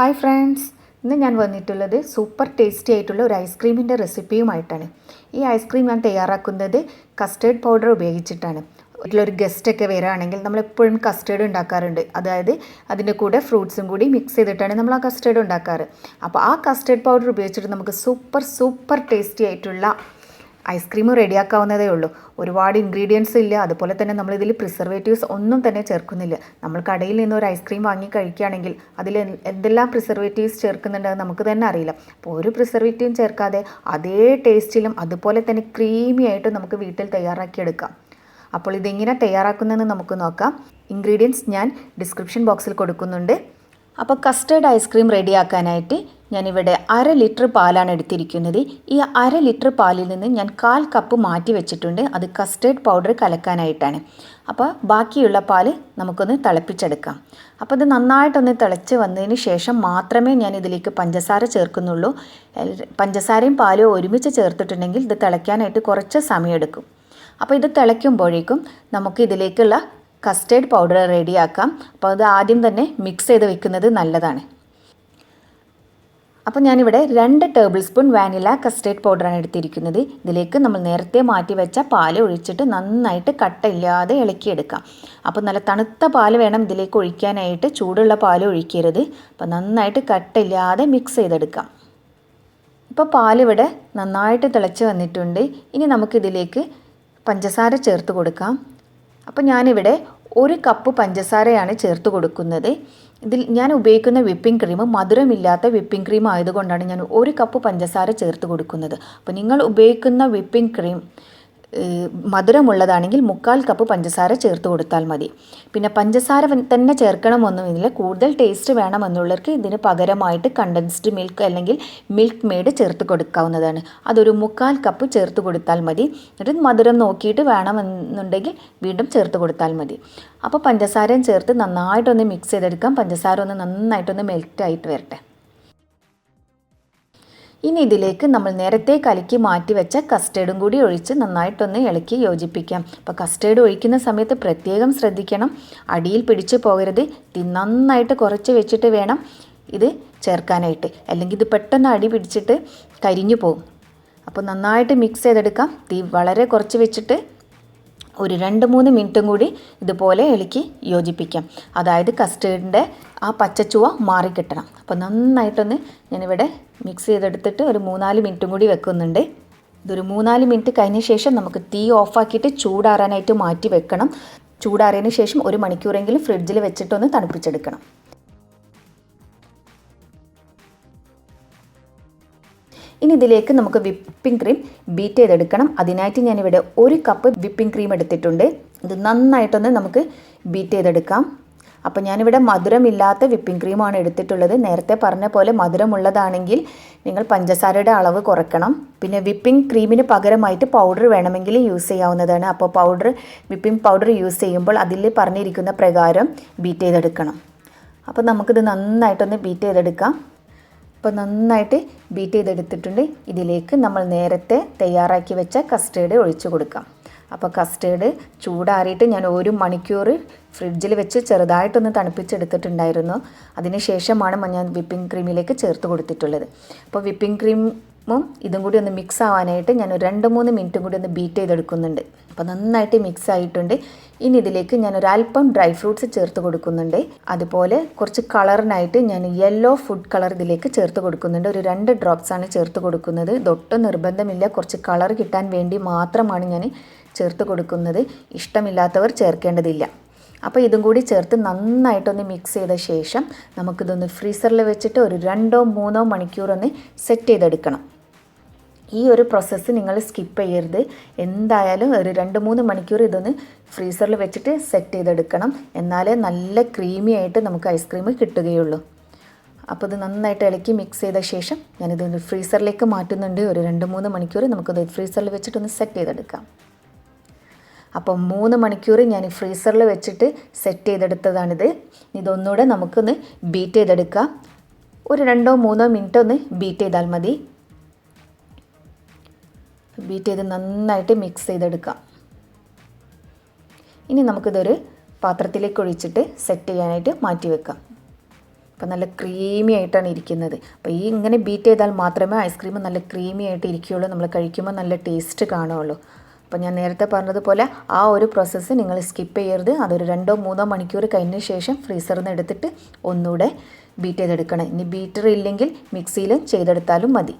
Hi friends. ഇന്ന് ഞാൻ വന്നിട്ടുള്ളത് സൂപ്പർ ടേസ്റ്റി ആയിട്ടുള്ള ഒരു ഐസ്ക്രീമിന്റെ റെസിപ്പിയുമായിട്ടാണ് ഈ ഐസ്ക്രീം ഞാൻ തയ്യാറാക്കുന്നത് കസ്റ്റേർഡ് പൗഡർ ഉപയോഗിച്ചിട്ടാണ്. വീട്ടിലൊരു ഗസ്റ്റൊക്കെ വരികയാണെങ്കിൽ നമ്മൾ എപ്പോഴും കസ്റ്റേർഡ് ഉണ്ടാക്കാറുണ്ട്. അതായത് അതിന്റെ കൂടെ ഫ്രൂട്ട്സും കൂടി മിക്സ് ചെയ്തിട്ടാണ് നമ്മൾ ആ കസ്റ്റേർഡ് ഉണ്ടാക്കാറ്. അപ്പോൾ ആ കസ്റ്റേർഡ് പൗഡർ ഉപയോഗിച്ചിട്ട് നമുക്ക് സൂപ്പർ സൂപ്പർ ടേസ്റ്റി ആയിട്ടുള്ള ഐസ്ക്രീം റെഡിയാക്കാവുന്നതേ ഉള്ളൂ. ഒരുപാട് ഇൻഗ്രീഡിയൻസ് ഇല്ല. അതുപോലെ തന്നെ നമ്മൾ ഇതിൽ പ്രിസർവേറ്റീവ്സ് ഒന്നും തന്നെ ചേർക്കുന്നില്ല. നമ്മൾ കടയിൽ നിന്ന് ഒരു ഐസ്ക്രീം വാങ്ങി കഴിക്കുകയാണെങ്കിൽ അതിൽ എന്തെല്ലാം പ്രിസർവേറ്റീവ്സ് ചേർക്കുന്നുണ്ടെന്ന് നമുക്ക് തന്നെ അറിയില്ല. അപ്പോൾ ഒരു പ്രിസർവേറ്റീവും ചേർക്കാതെ അതേ ടേസ്റ്റിലും അതുപോലെ തന്നെ ക്രീമി ആയിട്ട് നമുക്ക് വീട്ടിൽ തയ്യാറാക്കിയെടുക്കാം അപ്പോൾ ഇതെങ്ങനെ തയ്യാറാക്കുന്നതെന്ന് നമുക്ക് നോക്കാം. ഇൻഗ്രീഡിയൻസ് ഞാൻ ഡിസ്ക്രിപ്ഷൻ ബോക്സിൽ കൊടുക്കുന്നുണ്ട്. അപ്പോൾ കസ്റ്റേർഡ് ഐസ്ക്രീം റെഡിയാക്കാനായിട്ട് ഞാനിവിടെ അര ലിറ്റർ പാലാണ് എടുത്തിരിക്കുന്നത്. ഈ അര ലിറ്റർ പാലിൽ നിന്ന് ഞാൻ കാൽ കപ്പ് മാറ്റി വെച്ചിട്ടുണ്ട്. അത് കസ്റ്റേർഡ് പൗഡർ കലക്കാനായിട്ടാണ്. അപ്പോൾ ബാക്കിയുള്ള പാൽ നമുക്കൊന്ന് തിളപ്പിച്ചെടുക്കാം. അപ്പോൾ ഇത് നന്നായിട്ടൊന്ന് തിളച്ച് വന്നതിന് ശേഷം മാത്രമേ ഞാൻ ഇതിലേക്ക് പഞ്ചസാര ചേർക്കുന്നുള്ളൂ. പഞ്ചസാരയും പാലും ഒരുമിച്ച് ചേർത്തിട്ടുണ്ടെങ്കിൽ ഇത് തിളയ്ക്കാനായിട്ട് കുറച്ച് സമയമെടുക്കും. അപ്പോൾ ഇത് തിളയ്ക്കുമ്പോഴേക്കും നമുക്ക് ഇതിലേക്കുള്ള കസ്റ്റേർഡ് പൗഡർ റെഡിയാക്കാം അപ്പോൾ അത് ആദ്യം തന്നെ മിക്സ് ചെയ്ത് വെക്കുന്നത് നല്ലതാണ്. അപ്പോൾ ഞാനിവിടെ രണ്ട് ടേബിൾ സ്പൂൺ വാനില കസ്റ്റേർഡ് പൗഡറാണ് എടുത്തിരിക്കുന്നത്. ഇതിലേക്ക് നമ്മൾ നേരത്തെ മാറ്റി വെച്ച പാൽ ഒഴിച്ചിട്ട് നന്നായിട്ട് കട്ടയില്ലാതെ ഇളക്കിയെടുക്കാം. അപ്പോൾ നല്ല തണുത്ത പാൽ വേണം ഇതിലേക്ക് ഒഴിക്കാനായിട്ട് ചൂടുള്ള പാൽ ഒഴിക്കരുത്. അപ്പോൾ നന്നായിട്ട് കട്ടയില്ലാതെ മിക്സ് ചെയ്തെടുക്കാം. ഇപ്പോൾ പാലിവിടെ നന്നായിട്ട് തിളച്ച് വന്നിട്ടുണ്ട്. ഇനി നമുക്കിതിലേക്ക് പഞ്ചസാര ചേർത്ത് കൊടുക്കാം. അപ്പോൾ ഞാനിവിടെ ഒരു കപ്പ് പഞ്ചസാരയാണ് ചേർത്ത് കൊടുക്കുന്നത്. ഇതിൽ ഞാൻ ഉപയോഗിക്കുന്ന വിപ്പിംഗ് ക്രീം മധുരമില്ലാത്ത വിപ്പിംഗ് ക്രീം ആയതുകൊണ്ടാണ് ഞാൻ ഒരു കപ്പ് പഞ്ചസാര ചേർത്ത് കൊടുക്കുന്നത്. അപ്പോൾ നിങ്ങൾ ഉപയോഗിക്കുന്ന വിപ്പിംഗ് ക്രീം മധുരമുള്ളതാണെങ്കിൽ മുക്കാൽ കപ്പ് പഞ്ചസാര ചേർത്ത് കൊടുത്താൽ മതി. പിന്നെ പഞ്ചസാര തന്നെ ചേർക്കണമെന്നുമില്ല കൂടുതൽ ടേസ്റ്റ് വേണമെന്നുള്ളവർക്ക് ഇതിന് പകരമായിട്ട് കണ്ടൻസ്ഡ് മിൽക്ക് അല്ലെങ്കിൽ മിൽക്ക് മെയ്ഡ് ചേർത്ത് കൊടുക്കാവുന്നതാണ്. അതൊരു മുക്കാൽ കപ്പ് ചേർത്ത് കൊടുത്താൽ മതി. എന്നിട്ട് മധുരം നോക്കിയിട്ട് വേണമെന്നുണ്ടെങ്കിൽ വീണ്ടും ചേർത്ത് കൊടുത്താൽ മതി. അപ്പോൾ പഞ്ചസാരയും ചേർത്ത് നന്നായിട്ടൊന്ന് മിക്സ് ചെയ്തെടുക്കാം. പഞ്ചസാര ഒന്ന് നന്നായിട്ടൊന്ന് മെൽറ്റ് ആയിട്ട് വരട്ടെ. ഇനി ഇതിലേക്ക് നമ്മൾ നേരത്തെ കലക്കി മാറ്റി വെച്ച കസ്റ്റേർഡും കൂടി ഒഴിച്ച് നന്നായിട്ടൊന്ന് ഇളക്കി യോജിപ്പിക്കാം. അപ്പോൾ കസ്റ്റേർഡ് ഒഴിക്കുന്ന സമയത്ത് പ്രത്യേകം ശ്രദ്ധിക്കണം. അടിയിൽ പിടിച്ചു പോകരുത്. നന്നായിട്ട് കുറച്ച് വെച്ചിട്ട് വേണം ഇത് ചേർക്കാനായിട്ട്. അല്ലെങ്കിൽ ഇത് പെട്ടെന്ന് അടി പിടിച്ചിട്ട് കരിഞ്ഞു പോകും. അപ്പോൾ നന്നായിട്ട് മിക്സ് ചെയ്തെടുക്കാം. തീ വളരെ കുറച്ച് വെച്ചിട്ട് ഒരു രണ്ട് മൂന്ന് മിനിറ്റും കൂടി ഇതുപോലെ ഇളക്കി യോജിപ്പിക്കാം. അതായത് കസ്റ്റേർഡിന്റെ ആ പച്ചച്ചുവ മാറിക്കിട്ടണം. അപ്പോൾ നന്നായിട്ടൊന്ന് ഞാനിവിടെ മിക്സ് ചെയ്തെടുത്തിട്ട് ഒരു മൂന്നാൽ മിനിറ്റും കൂടി വെക്കുന്നുണ്ട്. ഇതൊരു മൂന്നാൽ മിനിറ്റ് കഴിഞ്ഞ ശേഷം നമുക്ക് തീ ഓഫാക്കിയിട്ട് ചൂടാറാനായിട്ട് മാറ്റി വെക്കണം. ചൂടാറിയതിന് ശേഷം ഒരു മണിക്കൂറെങ്കിലും ഫ്രിഡ്ജിൽ വെച്ചിട്ടൊന്ന് തണുപ്പിച്ചെടുക്കണം. ഇനി ഇതിലേക്ക് നമുക്ക് വിപ്പിംഗ് ക്രീം ബീറ്റ് ചെയ്തെടുക്കണം. അതിനായിട്ട് ഞാനിവിടെ ഒരു കപ്പ് വിപ്പിംഗ് ക്രീം എടുത്തിട്ടുണ്ട്. ഇത് നന്നായിട്ടൊന്ന് നമുക്ക് ബീറ്റ് ചെയ്തെടുക്കാം. അപ്പോൾ ഞാനിവിടെ മധുരമില്ലാത്ത വിപ്പിംഗ് ക്രീമാണ് എടുത്തിട്ടുള്ളത്. നേരത്തെ പറഞ്ഞ പോലെ മധുരമുള്ളതാണെങ്കിൽ നിങ്ങൾ പഞ്ചസാരയുടെ അളവ് കുറയ്ക്കണം. പിന്നെ വിപ്പിംഗ് ക്രീമിന് പകരമായിട്ട് പൗഡർ വേണമെങ്കിൽ യൂസ് ചെയ്യാവുന്നതാണ്. അപ്പോൾ പൗഡർ വിപ്പിംഗ് പൗഡർ യൂസ് ചെയ്യുമ്പോൾ അതിൽ പറഞ്ഞിരിക്കുന്ന പ്രകാരം ബീറ്റ് ചെയ്തെടുക്കണം. അപ്പോൾ നമുക്കിത് നന്നായിട്ടൊന്ന് ബീറ്റ് ചെയ്തെടുക്കാം. അപ്പോൾ നന്നായിട്ട് ബീറ്റ് ചെയ്തെടുത്തിട്ടുണ്ട്. ഇതിലേക്ക് നമ്മൾ നേരത്തെ തയ്യാറാക്കി വെച്ച കസ്റ്റേർഡ് ഒഴിച്ചു കൊടുക്കാം. അപ്പോൾ കസ്റ്റേർഡ് ചൂടാറിയിട്ട് ഞാൻ ഒരു മണിക്കൂർ ഫ്രിഡ്ജിൽ വെച്ച് ചെറുതായിട്ടൊന്ന് തണുപ്പിച്ചെടുത്തിട്ടുണ്ടായിരുന്നു. അതിന് ശേഷമാണ് ഞാൻ വിപ്പിംഗ് ക്രീമിലേക്ക് ചേർത്ത് കൊടുത്തിട്ടുള്ളത്. അപ്പോൾ വിപ്പിംഗ് ക്രീമും ഇതും കൂടി ഒന്ന് മിക്സ് ആവാനായിട്ട് ഞാൻ ഒരു രണ്ട് മൂന്ന് മിനിറ്റും കൂടി ഒന്ന് ബീറ്റ് ചെയ്തെടുക്കുന്നുണ്ട്. അപ്പോൾ നന്നായിട്ട് മിക്സ് ആയിട്ടുണ്ട്. ഇനി ഇതിലേക്ക് ഞാൻ ഒരു അല്പം ഡ്രൈ ഫ്രൂട്ട്സ് ചേർത്ത് കൊടുക്കുന്നുണ്ട്. അതുപോലെ കുറച്ച് കളറിനായിട്ട് ഞാൻ യെല്ലോ ഫുഡ് കളർ ഇതിലേക്ക് ചേർത്ത് കൊടുക്കുന്നുണ്ട്. ഒരു രണ്ട് ഡ്രോപ്സ് ആണ് ചേർത്ത് കൊടുക്കുന്നത്. ഇതൊട്ടും നിർബന്ധമില്ല. കുറച്ച് കളർ കിട്ടാൻ വേണ്ടി മാത്രമാണ് ഞാൻ ചേർത്ത് കൊടുക്കുന്നത്. ഇഷ്ടമില്ലാത്തവർ ചേർക്കേണ്ടതില്ല. അപ്പോൾ ഇതും കൂടി ചേർത്ത് നന്നായിട്ടൊന്ന് മിക്സ് ചെയ്ത ശേഷം നമുക്കിതൊന്ന് ഫ്രീസറിൽ വെച്ചിട്ട് ഒരു രണ്ടോ മൂന്നോ മണിക്കൂർ ഒന്ന് സെറ്റ് ചെയ്തെടുക്കണം. ഈ ഒരു പ്രോസസ്സ് നിങ്ങൾ സ്കിപ്പ് ചെയ്യരുത്. എന്തായാലും ഒരു രണ്ട് മൂന്ന് മണിക്കൂർ ഇതൊന്ന് ഫ്രീസറിൽ വെച്ചിട്ട് സെറ്റ് ചെയ്തെടുക്കണം. എന്നാലേ നല്ല ക്രീമി ആയിട്ട് നമുക്ക് ഐസ്ക്രീം കിട്ടുകയുള്ളൂ. അപ്പോൾ ഇത് നന്നായിട്ട് ഇളക്കി മിക്സ് ചെയ്ത ശേഷം ഞാനിത് ഫ്രീസറിലേക്ക് മാറ്റുന്നുണ്ട്. ഒരു രണ്ട് മൂന്ന് മണിക്കൂർ നമുക്കത് ഫ്രീസറിൽ വെച്ചിട്ടൊന്ന് സെറ്റ് ചെയ്തെടുക്കാം. അപ്പോൾ മൂന്ന് മണിക്കൂർ ഞാൻ ഫ്രീസറിൽ വെച്ചിട്ട് സെറ്റ് ചെയ്തെടുത്തതാണിത്. ഇതൊന്നുകൂടെ നമുക്കൊന്ന് ബീറ്റ് ചെയ്തെടുക്കാം. ഒരു രണ്ടോ മൂന്നോ മിനിറ്റ് ഒന്ന് ബീറ്റ് ചെയ്താൽ മതി. ബീറ്റ് ചെയ്ത് നന്നായിട്ട് മിക്സ് ചെയ്തെടുക്കാം. ഇനി നമുക്കിതൊരു പാത്രത്തിലേക്ക് ഒഴിച്ചിട്ട് സെറ്റ് ചെയ്യാനായിട്ട് മാറ്റി വെക്കാം. അപ്പോൾ നല്ല ക്രീമി ആയിട്ടാണ് ഇരിക്കുന്നത്. അപ്പോൾ ഈ ഇങ്ങനെ ബീറ്റ് ചെയ്താൽ മാത്രമേ ഐസ്ക്രീം നല്ല ക്രീമി ആയിട്ട് ഇരിക്കുകയുള്ളൂ. നമ്മൾ കഴിക്കുമ്പോൾ നല്ല ടേസ്റ്റ് കാണുകയുള്ളൂ. അപ്പോൾ ഞാൻ നേരത്തെ പറഞ്ഞതുപോലെ ആ ഒരു പ്രോസസ്സ് നിങ്ങൾ സ്കിപ്പ് ചെയ്യരുത്. അതൊരു രണ്ടോ മൂന്നോ മണിക്കൂർ കഴിഞ്ഞ ശേഷം ഫ്രീസറിൽ നിന്ന് എടുത്തിട്ട് ഒന്നുകൂടെ ബീറ്റ് ചെയ്തെടുക്കണം. ഇനി ബീറ്റർ ഇല്ലെങ്കിൽ മിക്സിയിൽ ചെയ്തെടുത്താലും മതി.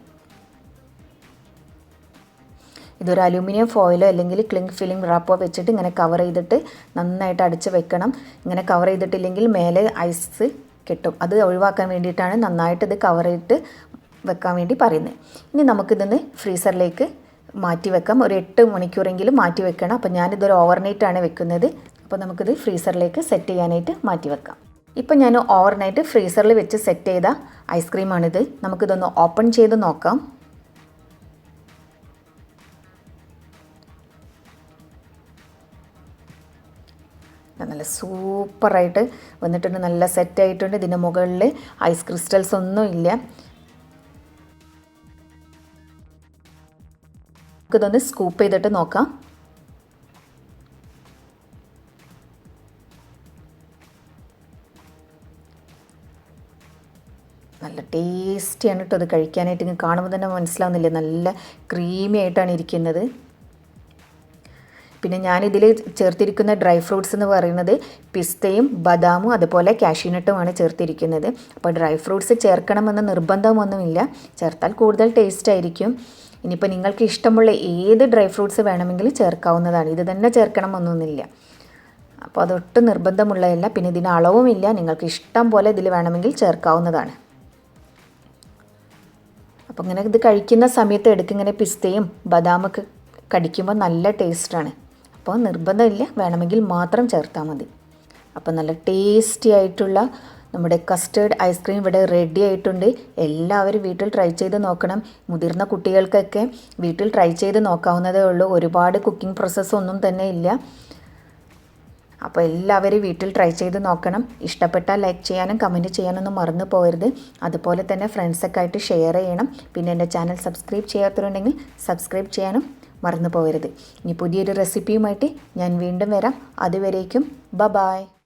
ഇതൊരു അലൂമിനിയം ഫോയിലോ അല്ലെങ്കിൽ ക്ലിങ്ക് ഫിലിംഗ് റാപ്പോ വെച്ചിട്ട് ഇങ്ങനെ കവർ ചെയ്തിട്ട് നന്നായിട്ട് അടിച്ച് വെക്കണം. ഇങ്ങനെ കവർ ചെയ്തിട്ടില്ലെങ്കിൽ മേലെ ഐസ് കിട്ടും. അത് ഒഴിവാക്കാൻ വേണ്ടിയിട്ടാണ് നന്നായിട്ട് ഇത് കവർ ചെയ്തിട്ട് വെക്കാൻ വേണ്ടി പറയുന്നത്. ഇനി നമുക്കിതൊന്ന് ഫ്രീസറിലേക്ക് മാറ്റി വെക്കാം. ഒരു എട്ട് മണിക്കൂറെങ്കിലും മാറ്റി വെക്കണം. അപ്പോൾ ഞാനിതൊരു ഓവർനൈറ്റ് ആണ് വെക്കുന്നത്. അപ്പോൾ നമുക്കിത് ഫ്രീസറിലേക്ക് സെറ്റ് ചെയ്യാനായിട്ട് മാറ്റി വെക്കാം. ഇപ്പം ഞാൻ ഓവർനൈറ്റ് ഫ്രീസറിൽ വെച്ച് സെറ്റ് ചെയ്ത ഐസ്ക്രീമാണിത്. നമുക്കിതൊന്ന് ഓപ്പൺ ചെയ്ത് നോക്കാം. നല്ല സൂപ്പറായിട്ട് വന്നിട്ടുണ്ട് നല്ല സെറ്റായിട്ടുണ്ട്. ഇതിന്റെ മുകളിൽ ഐസ് ക്രിസ്റ്റൽസ് ഒന്നും ഇല്ല. നമുക്കിതൊന്ന് സ്കൂപ്പ് ചെയ്തിട്ട് നോക്കാം. നല്ല ടേസ്റ്റിയാണ് കേട്ടോ അത് കഴിക്കാനായിട്ട്. ഇങ്ങനെ കാണുമ്പോൾ തന്നെ മനസ്സിലാവുന്നില്ലേ? നല്ല ക്രീമി ആയിട്ടാണ് ഇരിക്കുന്നത്. പിന്നെ ഞാനിതിൽ ചേർത്തിരിക്കുന്ന ഡ്രൈ ഫ്രൂട്ട്സ് എന്ന് പറയുന്നത് പിസ്തയും ബദാമും അതുപോലെ കാഷ്യൂനട്ടുമാണ് ചേർത്തിരിക്കുന്നത്. അപ്പോൾ ഡ്രൈ ഫ്രൂട്ട്സ് ചേർക്കണമെന്ന് നിർബന്ധമൊന്നുമില്ല. ചേർത്താൽ കൂടുതൽ ടേസ്റ്റ് ആയിരിക്കും. ഇനിയിപ്പോൾ നിങ്ങൾക്ക് ഇഷ്ടമുള്ള ഏത് ഡ്രൈ ഫ്രൂട്ട്സ് വേണമെങ്കിലും ചേർക്കാവുന്നതാണ്. ഇത് തന്നെ ചേർക്കണമെന്നൊന്നുമില്ല. അപ്പോൾ അതൊട്ടും നിർബന്ധമുള്ളതല്ല. പിന്നെ ഇതിന് അളവുമില്ല. നിങ്ങൾക്ക് ഇഷ്ടം പോലെ ഇതിൽ വേണമെങ്കിൽ ചേർക്കാവുന്നതാണ്. അപ്പോൾ ഇങ്ങനെ ഇത് കഴിക്കുന്ന സമയത്ത് എടുക്കിങ്ങനെ പിസ്തയും ബദാമൊക്കെ കടിക്കുമ്പോൾ നല്ല ടേസ്റ്റാണ്. അപ്പോൾ നിർബന്ധമില്ല. വേണമെങ്കിൽ മാത്രം ചേർത്താൽ മതി. അപ്പോൾ നല്ല ടേസ്റ്റി ആയിട്ടുള്ള നമ്മുടെ കസ്റ്റേർഡ് ഐസ്ക്രീം ഇവിടെ റെഡി ആയിട്ടുണ്ട്. എല്ലാവരും വീട്ടിൽ ട്രൈ ചെയ്ത് നോക്കണം. മുതിർന്ന കുട്ടികൾക്കൊക്കെ വീട്ടിൽ ട്രൈ ചെയ്ത് നോക്കാവുന്നതേ ഉള്ളൂ. ഒരുപാട് കുക്കിംഗ് പ്രോസസ്സ് ഒന്നും തന്നെ ഇല്ല. അപ്പോൾ എല്ലാവരും വീട്ടിൽ ട്രൈ ചെയ്ത് നോക്കണം. ഇഷ്ടപ്പെട്ടാൽ ലൈക്ക് ചെയ്യാനും കമന്റ് ചെയ്യാനൊന്നും മറന്നു പോകരുത്. അതുപോലെ തന്നെ ഫ്രണ്ട്സൊക്കെ ആയിട്ട് ഷെയർ ചെയ്യണം. പിന്നെ എന്റെ ചാനൽ സബ്സ്ക്രൈബ് ചെയ്യാത്തവരുണ്ടെങ്കിൽ സബ്സ്ക്രൈബ് ചെയ്യാനും മറന്നു പോകരുത് ഇനി പുതിയൊരു റെസിപ്പിയുമായിട്ട് ഞാൻ വീണ്ടും വരാം. അതുവരേക്കും. ബ ബായ്